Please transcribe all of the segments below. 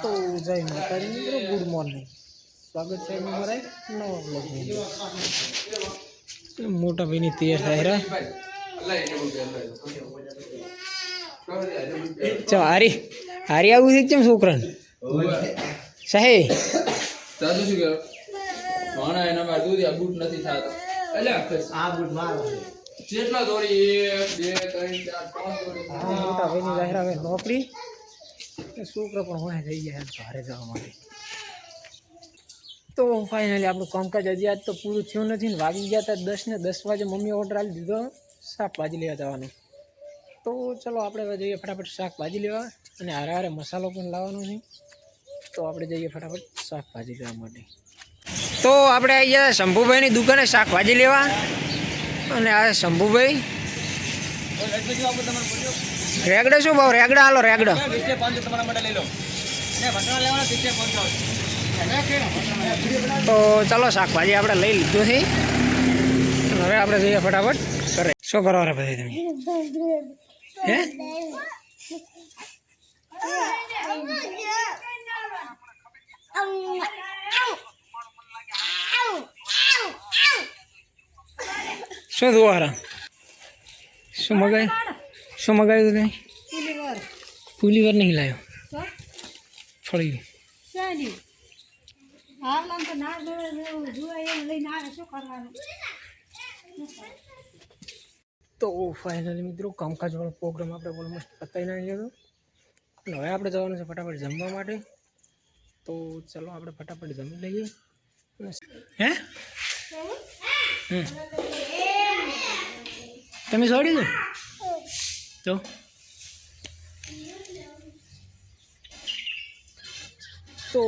તો જય માતાજી મિત્રો ગુડ મોર્નિંગ. સ્વાગત છે અમારા એક નવા બ્લોગ. મોટા ભાઈની તૈયાર થાય રહ્યા ચો હારી હારી આવું છે કેમ છોકરાને? સાહેબ સાચું શું કહેવાય માણા એના માં દૂધ આ બૂટ નથી થતો. એટલે આ બૂટ મારો જેટલા દોરી એક બે ત્રણ ચાર પાંચ દોરી. મોટા ભાઈની જાહેર આવે નોકરી. છોકરા પણ હોય થઈ ગયા ઘરે જવા માટે. તો ફાઇનલી આપણું કામકાજ હજી આજ તો પૂરું થયું નથી ને વાગી ગયા હતા દસ ને દસ વાગે મમ્મીએ ઓર્ડર આપી દીધો, શાકભાજી લેવા જવાનું. તો ચલો આપણે જઈએ ફટાફટ શાકભાજી લેવા અને હારે હારે મસાલો પણ લાવવાનો છે. તો આપણે જઈએ ફટાફટ શાકભાજી લેવા માટે. તો આપણે આવી ગયા શંભુભાઈની દુકાને શાકભાજી લેવા. અને આ શંભુભાઈ રેગડો શું ભાવ? રેગડા હાલો, રેગડો. તો ચાલો, શાકભાજી આપણે લઈ લીધું છે. હવે આપણે જઈએ ફટાફટ કરે શું કરો રે બધા તમે? હે? શું દુવારા શું મગાય? શું મગાવ્યું તમે? ફૂલી વાર નહીં લાવ્યો ફળી તો ફાઇનલી મિત્રો કામકાજવાળો પ્રોગ્રામ આપણે ઓલમોસ્ટ પતાવી નાખ્યો હતો. હવે આપણે જવાનું છે ફટાફટ જમવા માટે. તો ચલો આપણે ફટાફટ જમી લઈએ. હે? તમે છોડી દો. તો? તો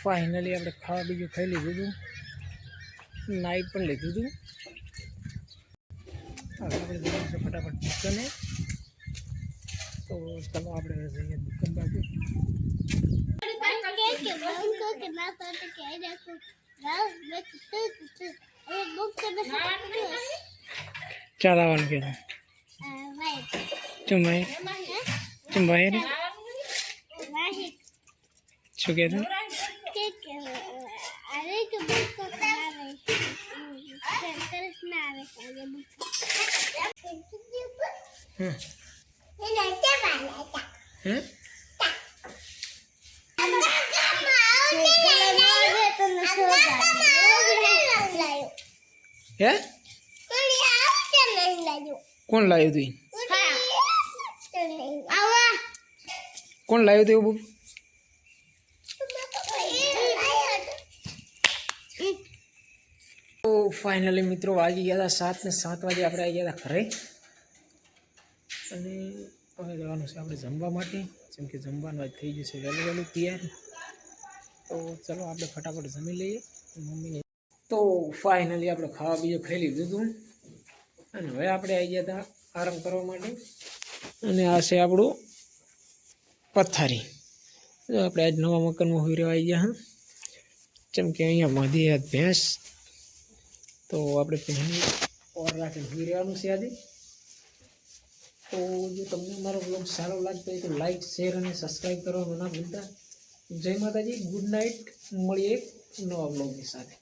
ફાઇનલી આપણે ખાવા બીજું ખાઈ લીધું હતું. નાઈટ પણ લીધું હતું. હવે આપણે છે ફટાફટ દુકાને તો ચાલો આપણે જઈએ દુકાન બાજુ. ચાલ આવવાનું કે ચુંબાઈ ચુંબાઈ રે શું કે હમ હે હે કોણ લાવ્યું તું કોણ લાવ્યું તું એવું તો ફાઇનલી મિત્રો વાગી ગયા હતા સાત ને સાત વાગે આપણે આવી ગયા હતા ઘરે. અને હવે જવાનું છે આપણે જમવા માટે. જેમ કે જમવાનું આજ થઈ જશે વહેલું વહેલું તૈયાર. તો ચલો આપણે ફટાફટ જમી લઈએ. મમ્મીને તો ફાઇનલી આપણે ખાવા બીજું ખાઈ લીધું હતું. અને હવે આપણે આવી ગયા હતા આરામ કરવા માટે. અને આ છે આપણું પથારી. જો આપણે આજ નવા મકાનમાં હોઈ રહ્યા આવી ગયા હા જેમ કે અહીંયા મધી હાથ ભેંસ. તો આપણે પહેલી ઓર રાખીને હોઈ રહેવાનું છે આજે. તો જો તમને મારો બ્લોગ સારો લાગતો હોય તો લાઈક શેર અને સબસ્ક્રાઈબ કરવાનું ના ભૂલતા. જય માતાજી ગુડ નાઇટ મળીએ એક નવા બ્લોગની સાથે.